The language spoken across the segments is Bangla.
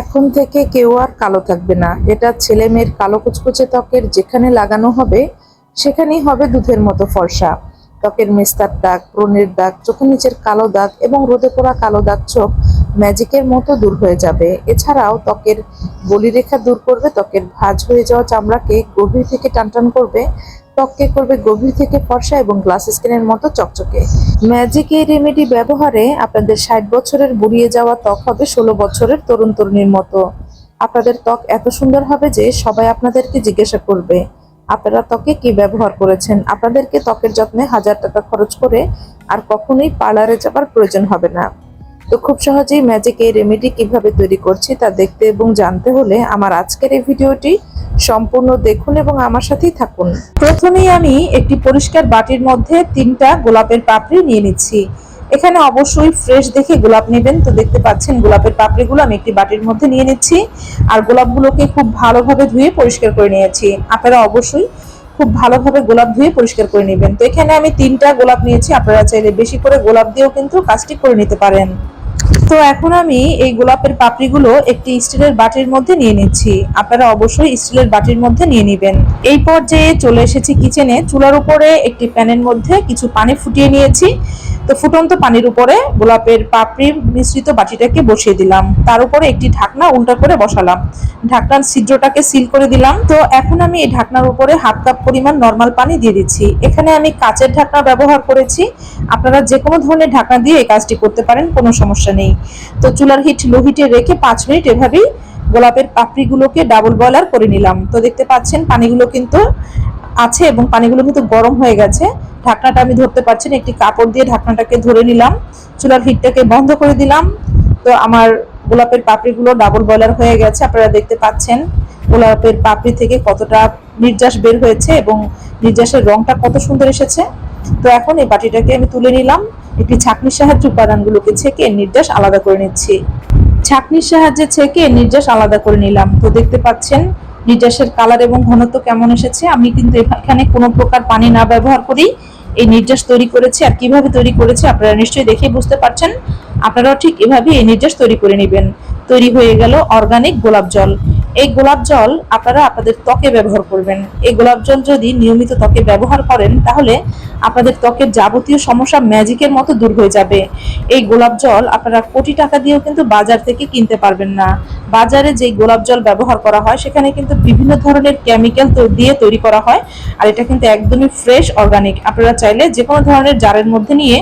এখন থেকে কেউ আর কালো থাকবে না। এটা ছেলে মেয়ের কালো কুচকুচে ত্বকের যেখানে লাগানো হবে, সেখানেই হবে দুধের মতো ফর্সা। ত্বকের মেস্তার দাগ ব্রণের দাগ, চোখের নিচের কালো দাগ এবং রোদে পোড়া কালো দাগ চোখ ম্যাজিকের মতো দূর হয়ে যাবে। এছাড়াও ত্বকের বলিরেখা দূর করবে, ত্বকের ভাঁজ হয়ে যাওয়া চামড়াকে গভীর থেকে টানটান করবে। ত্বককে করবে গভীর থেকে ফর্সা এবং গ্লাস স্কিনের মতো চকচকে। ম্যাজিক এই রেমেডি ব্যবহারে আপনাদের ষাট বছরের বুড়িয়ে যাওয়া ত্বক হবে ষোলো বছরের তরুণ তরুণীর মতো। আপনাদের ত্বক এত সুন্দর হবে যে সবাই আপনাদেরকে জিজ্ঞাসা করবে, আপনারা ত্বকে কি ব্যবহার করেছেন? আপনাদেরকে ত্বকের যত্নে হাজার টাকা খরচ করে আর কখনোই পার্লারে যাবার প্রয়োজন হবে না। তো খুব সহজেই ম্যাজিক এই রেমেডি কীভাবে তৈরি করছি তা দেখতে এবং জানতে হলে আমার আজকের এই ভিডিওটি সম্পূর্ণ দেখুন এবং আমার সাথেই থাকুন। প্রথমেই আমি একটি পরিষ্কার বাটির মধ্যে তিনটা গোলাপের পাপড়ি নিয়ে নিচ্ছি। এখানে অবশ্যই ফ্রেশ দেখে গোলাপ নেবেন। তো দেখতে পাচ্ছেন গোলাপের পাপড়িগুলো আমি একটি বাটির মধ্যে নিয়ে নিচ্ছি আর গোলাপগুলোকে খুব ভালোভাবে ধুয়ে পরিষ্কার করে নিয়েছি। আপনারা অবশ্যই খুব ভালোভাবে গোলাপ ধুয়ে পরিষ্কার করে নেবেন। তো এখানে আমি তিনটা গোলাপ নিয়েছি। আপনারা চাইলে বেশি করে গোলাপ দিয়েও কিন্তু কাজটি করে নিতে পারেন। তো এখন আমি এই গোলাপের পাপড়িগুলো একটি স্টিলের বাটির মধ্যে নিয়ে নিচ্ছি। আপনারা অবশ্যই স্টিলের বাটির মধ্যে নিয়ে নেবেন। এই পর্যায়ে চলে এসেছি কিচেনে চুলার উপরে একটি প্যানের মধ্যে কিছু পানি ফুটিয়ে নিয়েছি। তো ফুটন্ত পানির উপরে গোলাপের পাপড়ি মিশ্রিত বাটিটাকে বসিয়ে দিলাম। তার উপরে একটি ঢাকনা উল্টা করে বসালাম। ঢাকনার ছিদ্রটাকে সিল করে দিলাম। তো এখন আমি এই ঢাকনার উপরে হাফ কাপ পরিমাণ নর্মাল পানি দিয়ে দিচ্ছি। এখানে আমি কাচের ঢাকনা ব্যবহার করেছি। আপনারা যে কোনো ধরনের ঢাকনা দিয়ে এই কাজটি করতে পারেন, কোনো সমস্যা নেই। তো চুলার হিট লো হিটে রেখে পাঁচ মিনিট এভাবেই গোলাপের পাপড়িগুলোকে ডাবল বয়লার করে নিলাম। তো দেখতে পাচ্ছেন, পানিগুলো কিন্তু আছে এবং পানিগুলো কিন্তু গরম হয়ে গেছে। ঢাকনাটা আমি ধরতে পারছি না, একটি কাপড় দিয়ে ঢাকনাটাকে ধরে নিলাম। চুলার হিটটাকে বন্ধ করে দিলাম। তো আমার গোলাপের পাপড়িগুলো ডাবল বয়লার হয়ে গেছে, আপনারা দেখতে পাচ্ছেন গোলাপের পাপড়ি থেকে কতটা নির্যাস বের হয়েছে এবং নির্যাসের রংটা কত সুন্দর এসেছে। তো এখন এই বাটিটাকে আমি তুলে নিলাম। একটি ছাঁকনির সাহায্যে উপাদানগুলোকে ছেঁকে নির্যাস আলাদা করে নিচ্ছি। ছাঁকনির সাহায্যে ছেঁকে নির্যাস আলাদা করে নিলাম। তো দেখতে পাচ্ছেন নির্যাসের কালার এবং ঘনত্ব কেমন এসেছে। আমি কিন্তু এখানে কোনো প্রকার পানি না ব্যবহার করি। এই নির্যাস তৈরি করেছে আর কীভাবে তৈরি করেছে আপনারা নিশ্চয়ই দেখে বুঝতে পারছেন। আপনারাও ঠিক এভাবে এই নির্যাস তৈরি করে নেবেন। তৈরি হয়ে গেল অর্গানিক গোলাপ জল। এই গোলাপ জল আপনারা আপনাদের ত্বকে ব্যবহার করবেন। এই গোলাপ জল যদি নিয়মিত ত্বকে ব্যবহার করেন তাহলে আপনাদের ত্বকের যাবতীয় সমস্যা ম্যাজিকের মতো দূর হয়ে যাবে। এই গোলাপ জল আপনারা কোটি টাকা দিয়েও কিন্তু বাজার থেকে কিনতে পারবেন না। বাজারে যে গোলাপ জল ব্যবহার করা হয়, সেখানে কিন্তু বিভিন্ন ধরনের কেমিক্যাল দিয়ে তৈরি করা হয়, আর এটা কিন্তু একদমই ফ্রেশ অর্গানিক আপনারা চাইলে যে কোনো ধরনের জারের মধ্যে নিয়ে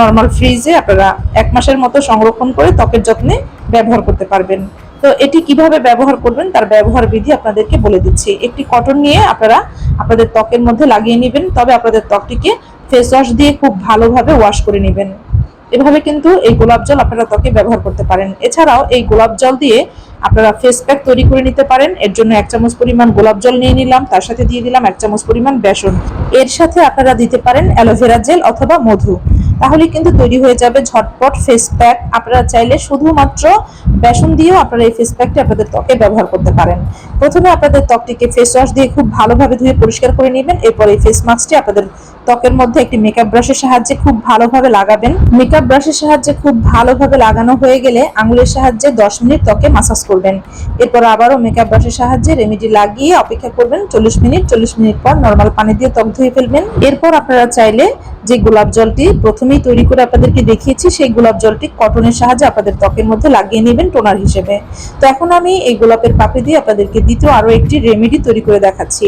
নর্মাল ফ্রিজে আপনারা এক মাসের মতো সংরক্ষণ করে ত্বকের যত্নে ব্যবহার করতে পারবেন। তো এটি কীভাবে ব্যবহার করবেন তার ব্যবহার বিধি আপনাদেরকে বলে দিচ্ছি। একটি কটন নিয়ে আপনারা আপনাদের ত্বকের মধ্যে লাগিয়ে নেবেন, তবে আপনাদের ত্বকটিকে ফেস ওয়াশ দিয়ে খুব ভালোভাবে ওয়াশ করে নেবেন। এভাবে কিন্তু এই গোলাপ জল আপনারা ত্বকে ব্যবহার করতে পারেন। এছাড়াও এই গোলাপ জল দিয়ে আপনারা ফেস প্যাক তৈরি করে নিতে পারেন। এর জন্য এক চামচ পরিমাণ গোলাপ জল নিয়ে নিলাম, তার সাথে দিয়ে দিলাম এক চামচ পরিমাণ বেসন। এর সাথে আপনারা দিতে পারেন অ্যালোভেরা জেল অথবা মধু। তাহলে কিন্তু তৈরি হয়ে যাবে ঝটপট ফেস প্যাক আপনারা চাইলে শুধুমাত্র বেসন দিয়েও আপনারা এই ফেস প্যাকটি আপনাদের ত্বকে ব্যবহার করতে পারেন। প্রথমে আপনাদের ত্বকটিকে ফেস ওয়াশ দিয়ে খুব ভালোভাবে ধুয়ে পরিষ্কার করে নেবেন। এরপর এই ফেস মাস্কটি আপনাদের ত্বকের মধ্যে একটি মেকআপ ব্রাশের সাহায্যে খুব ভালোভাবে লাগাবেন। মেকআপ ব্রাশের সাহায্যে খুব ভালোভাবে লাগানো হয়ে গেলে আঙুলের সাহায্যে দশ মিনিট ত্বকে মাসাজ করবেন। এরপর আবারও মেকআপ ব্রাশের সাহায্যে রেমেডি লাগিয়ে অপেক্ষা করবেন চল্লিশ মিনিট। চল্লিশ মিনিট পর নর্মাল পানি দিয়ে ত্বক ধুয়ে ফেলবেন। এরপর আপনারা চাইলে যে গোলাপ জলটি প্রথমেই তৈরি করে আপনাদেরকে দেখিয়েছি, সেই গোলাপ জলটি কটনের সাহায্যে আপনাদের ত্বকের মধ্যে লাগিয়ে নেবেন টোনার হিসেবে। তো এখন আমি এই গোলাপের পাপড়ি দিয়ে আপনাদেরকে দ্বিতীয় আরও একটি রেমেডি তৈরি করে দেখাচ্ছি।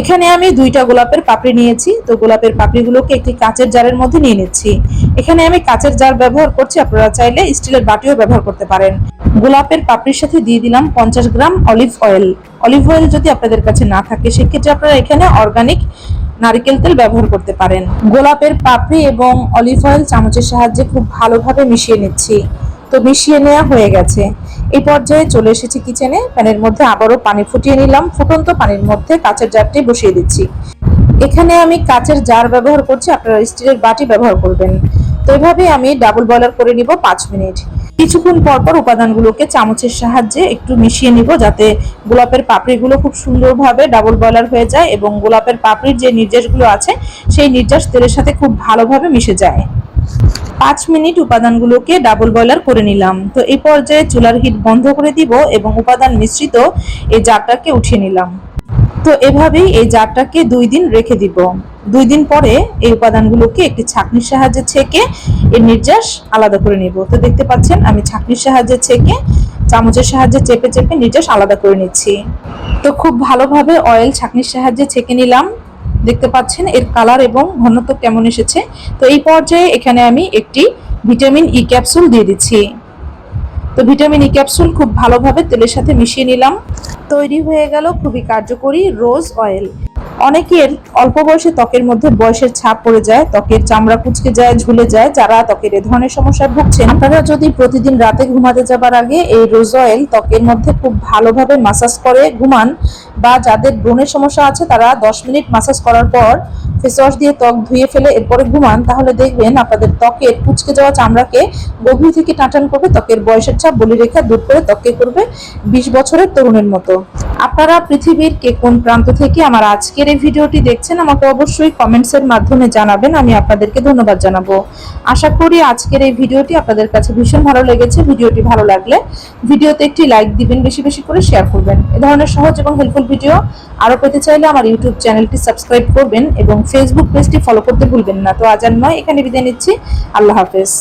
এখানে আমি দুইটা গোলাপের পাপড়ি নিয়েছি, তো গোলাপের পাপড়িগুলোকে একটি কাঁচের জারের মধ্যে নিয়ে নিচ্ছি। এখানে আমি কাঁচের জার ব্যবহার করছি, আপনারা চাইলে স্টিলের বাটিও ব্যবহার করতে পারেন। গোলাপের পাপড়ির সাথে দিয়ে দিলাম পঞ্চাশ gram olive oil. Olive oil যদি আপনাদের কাছে না থাকে, সেক্ষেত্রে আপনারা এখানে অর্গানিক নারিকেল তেল ব্যবহার করতে পারেন। গোলাপের পাপড়ি এবং অলিভ অয়েল চামচের সাহায্যে খুব ভালোভাবে মিশিয়ে নিচ্ছি। তো মিশিয়ে নেওয়া হয়ে গেছে। এই পর্যায়ে চলে এসেছি কিচেনে। প্যানের মধ্যে আবারও পানি ফুটিয়ে নিলাম। ফুটন্ত পানির মধ্যে কাঁচের জারটি বসিয়ে দিচ্ছি। এখানে আমি কাঁচের জার ব্যবহার করছি। আপনারা স্টিলের বাটি ব্যবহার করবেন। তো এভাবে আমি ডাবল বয়লার করে নিব পাঁচ মিনিট। কিছুক্ষণ পর পর উপাদানগুলোকে চামচের সাহায্যে একটু মিশিয়ে নিব যাতে গোলাপের পাপড়িগুলো খুব সুন্দরভাবে ডাবল বয়লার হয়ে যায় এবং গোলাপের পাপড়ির যে নির্যাসগুলো আছে, সেই নির্যাস তেলের সাথে খুব ভালোভাবে মিশে যায়। পাঁচ মিনিট উপাদানগুলোকে ডাবল বয়লার করে নিলাম। তো এই পর্যায়ে চুলার হিট বন্ধ করে দিব এবং উপাদান মিশ্রিত এই জারটাকে উঠিয়ে নিলাম। তো এভাবেই এই জারটাকে দুই দিন রেখে দিব। দুই দিন পরে এই উপাদানগুলোকে একটি ছাঁকনির সাহায্যে ছেঁকে এর নির্যাস আলাদা করে নিব। তো দেখতে পাচ্ছেন, আমি ছাঁকনির সাহায্যে ছেঁকে চামচের সাহায্যে চেপে চেপে নির্যাস আলাদা করে নিচ্ছি। তো খুব ভালোভাবে অয়েল ছাঁকনির সাহায্যে ছেঁকে নিলাম। দেখতে পাচ্ছেন, এর কালার এবং ঘনত্ব কেমন এসেছে। তো এই পর্যায়ে এখানে আমি একটি ভিটামিন ই ক্যাপসুল দিয়ে দিচ্ছি। তো ভিটামিন ই ক্যাপসুল খুব ভালোভাবে তেলের সাথে মিশিয়ে নিলাম। তৈরি হয়ে গেল খুবই কার্যকরী রোজ অয়েল অনেকের অল্প বয়সে ত্বকের মধ্যে বয়সের ছাপ পড়ে যায়, ত্বকের চামড়া কুচকে যায়, ঝুলে যায়, যারা ত্বকের এ ধরনের সমস্যায় ভুগছেন। আপনারা যদি প্রতিদিন রাতে ঘুমাতে যাবার আগে এই রোজ অয়েল ত্বকের মধ্যে খুব ভালোভাবে মাসাজ করে ঘুমান বা যাদের ব্রণের সমস্যা আছে তারা দশ মিনিট মাসাজ করার পর ফেস ওয়াশ দিয়ে ত্বক ধুয়ে ফেলে এরপরে ঘুমান। তাহলে দেখবেন আপনাদের ত্বকের কুচকে যাওয়া চামড়াকে গভীর থেকে টানটান করবে, ত্বকের বয়সের ছাপ বলি রেখা দূর করে ত্বককে করবে বিশ বছরের তরুণের মতো। আপনারা পৃথিবীর কে কোন প্রান্ত থেকে আমার আজকের এই ভিডিওটি দেখছেন, আমাকে অবশ্যই কমেন্টসের মাধ্যমে জানাবেন, আমি আপনাদেরকে ধন্যবাদ জানাব। আশা করি আজকের এই ভিডিওটি আপনাদের কাছে ভীষণ ভালো লেগেছে। ভিডিওটি ভালো লাগলে ভিডিওতে একটি লাইক দিবেন, বেশি বেশি করে শেয়ার করবেন। এ ধরনের সহজ এবং হেল্পফুল ভিডিও আরও পেতে চাইলে আমার ইউটিউব চ্যানেলটি সাবস্ক্রাইব করবেন এবং ফেসবুক পেজটি ফলো করতে ভুলবেন না। তো আজ আর নয়, এখানে বিদায় নিচ্ছি। আল্লাহ হাফেজ।